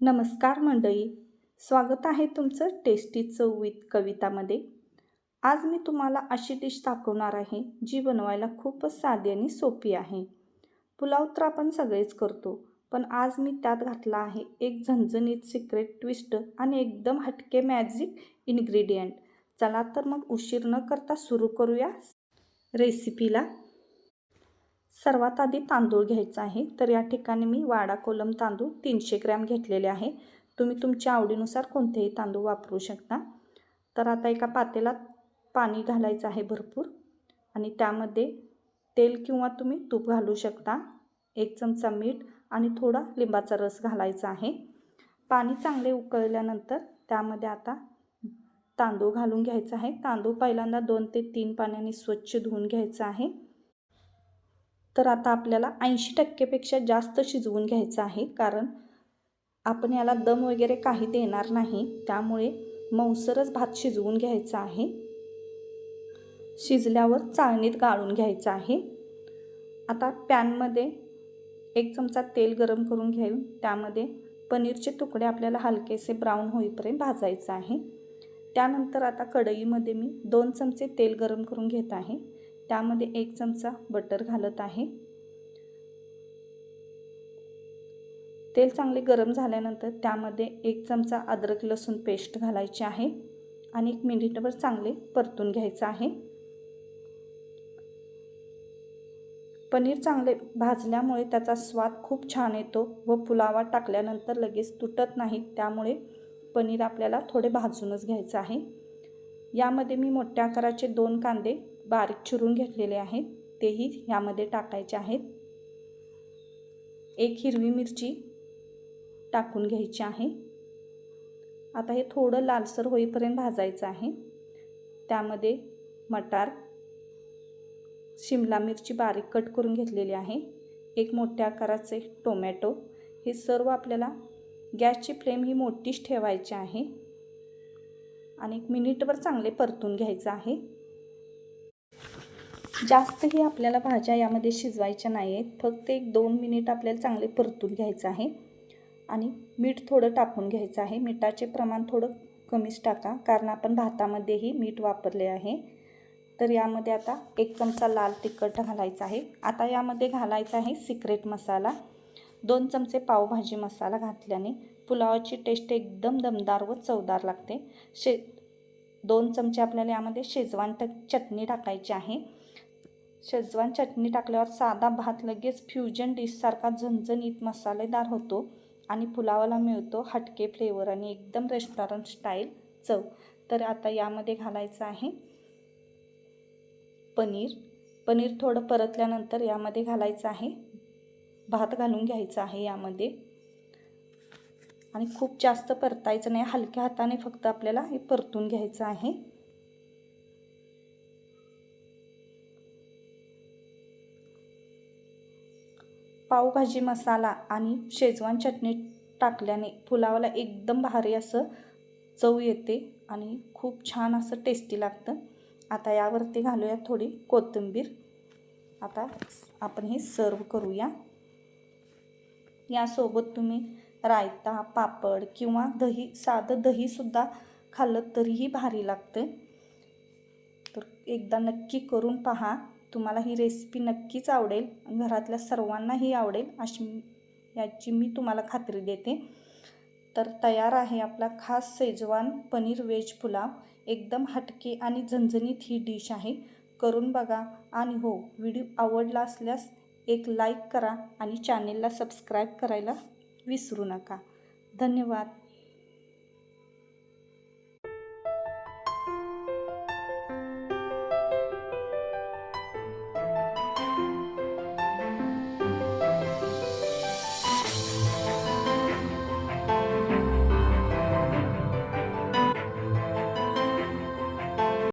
नमस्कार मंडळी. स्वागत आहे तुमचं टेस्टी चव विथ कवितामध्ये. आज मी तुम्हाला अशी डिश दाखवणार आहे जी बनवायला खूपच साधी आणि सोपी आहे. पुलाव तर आपण सगळेच करतो पण आज मी त्यात घातला आहे एक झणझणीत सिक्रेट ट्विस्ट आणि एकदम हटके मॅजिक इन्ग्रेडियंट चला तर मग उशीर न करता सुरू करूया रेसिपीला सर्वात आधी तांदूळ घ्यायचा आहे. तर या ठिकाणी मी वाडा कोलम तांदूळ तीनशे ग्रॅम घेतलेले आहे. तुम्ही तुमच्या आवडीनुसार कोणतेही तांदूळ वापरू शकता. तर आता एका पातेलात पाणी घालायचं आहे भरपूर. आणि त्यामध्ये तेल किंवा तुम्ही तूप घालू शकता. एक चमचा मीठ आणि थोडा लिंबाचा रस घालायचा आहे. पाणी चांगले उकळल्यानंतर त्यामध्ये आता तांदूळ घालून घ्यायचा आहे. तांदूळ पहिल्यांदा दोन ते तीन पाण्याने स्वच्छ धुवून घ्यायचं आहे. तर आता आपल्याला ऐंशी टक्केपेक्षा जास्त शिजवून घ्यायचं आहे. कारण आपण याला दम वगैरे काही देणार नाही. त्यामुळे मौसरच भात शिजवून घ्यायचा आहे. शिजल्यावर चाळणीत गाळून घ्यायचं आहे. आता पॅनमध्ये एक चमचा तेल गरम करून घेऊन त्यामध्ये पनीरचे तुकडे आपल्याला हलकेसे ब्राऊन होईपर्यंत भाजायचं आहे. त्यानंतर आता कढईमध्ये मी दोन चमचे तेल गरम करून घेत आहे. त्यामध्ये एक चमचा बटर घालत आहे. तेल चांगले गरम झाल्यानंतर त्यामध्ये एक चमचा अद्रक लसूण पेस्ट घालायची आहे आणि एक मिनिटभर चांगले परतून घ्यायचं आहे. पनीर चांगले भाजल्यामुळे त्याचा स्वाद खूप छान येतो व पुलावा टाकल्यानंतर लगेच तुटत नाही त्यामुळे पनीर आपल्याला थोडे भाजूनच घ्यायचं आहे. यामध्ये मी मोठ्या आकाराचे दोन कांदे बारीक चिरून घेतलेले आहेत. तेही यामध्ये टाकायचे आहेत. एक हिरवी मिरची टाकून घ्यायची आहे. आता हे थोडं लालसर होईपर्यंत भाजायचं आहे. त्यामध्ये मटार शिमला मिरची बारीक कट करून घेतलेली आहे. एक मोठ्या आकाराचे टोमॅटो हे सर्व आपल्याला गॅसची फ्लेम ही मोठीच ठेवायची आहे. आणि एक मिनिटभर चांगले परतून घ्यायचं आहे. जास्तही आपल्याला भाज्या यामध्ये शिजवायच्या नाही आहेत फक्त एक दोन मिनिट आपल्याला चांगले परतून घ्यायचं आहे. आणि मीठ थोडं टाकून घ्यायचं आहे. मिठाचे प्रमाण थोडं कमीच टाका कारण आपण भातामध्येही मीठ वापरले आहे. तर यामध्ये आता एक चमचा लाल तिखट घालायचा आहे. आता यामध्ये घालायचा आहे सिक्रेट मसाला. दोन चमचे पावभाजी मसाला घातल्याने पुलावाची टेस्ट एकदम दमदार व चवदार लागते. शे दोन चमचे आपल्याला यामध्ये शेजवान ट चटणी टाकायची आहे. शेजवान चटणी टाकल्यावर साधा भात लगेच फ्युजन डिशसारखा झणझणीत मसालेदार होतो आणि पुलावाला मिळतो हटके फ्लेवर आणि एकदम रेस्टॉरंट स्टाईल चव. तर आता यामध्ये घालायचं आहे पनीर. पनीर थोडं परतल्यानंतर यामध्ये घालायचं आहे भात घालून घ्यायचा आहे यामध्ये. आणि खूप जास्त परतायचं नाही. हलक्या हाताने फक्त आपल्याला हे परतून घ्यायचं आहे. पावभाजी मसाला आणि शेजवान चटणी टाकल्याने पुलावाला एकदम भारी असं चव येते आणि खूप छान असं टेस्टी लागतं. आता यावरती घालूया थोडी कोथिंबीर. आता आपण हे सर्व करूया. यासोबत तुम्ही रायता पापड किंवा दही साधं दहीसुद्धा खाल्लं तरीही भारी लागते. तर एकदा नक्की करून पहा. तुम्हाला ही रेसिपी नक्कीच आवडेल. घरातल्या सर्वांनाही आवडेल अशी याची मी तुम्हाला खात्री देते. तर तयार आहे आपला खास सेजवान पनीर वेज पुलाव. एकदम हटके आणि झणझणीत ही डिश आहे. करून बघा. आणि हो व्हिडिओ आवडला असल्यास एक लाईक करा आणि चॅनेलला सबस्क्राईब करायला विसरू नका. धन्यवाद.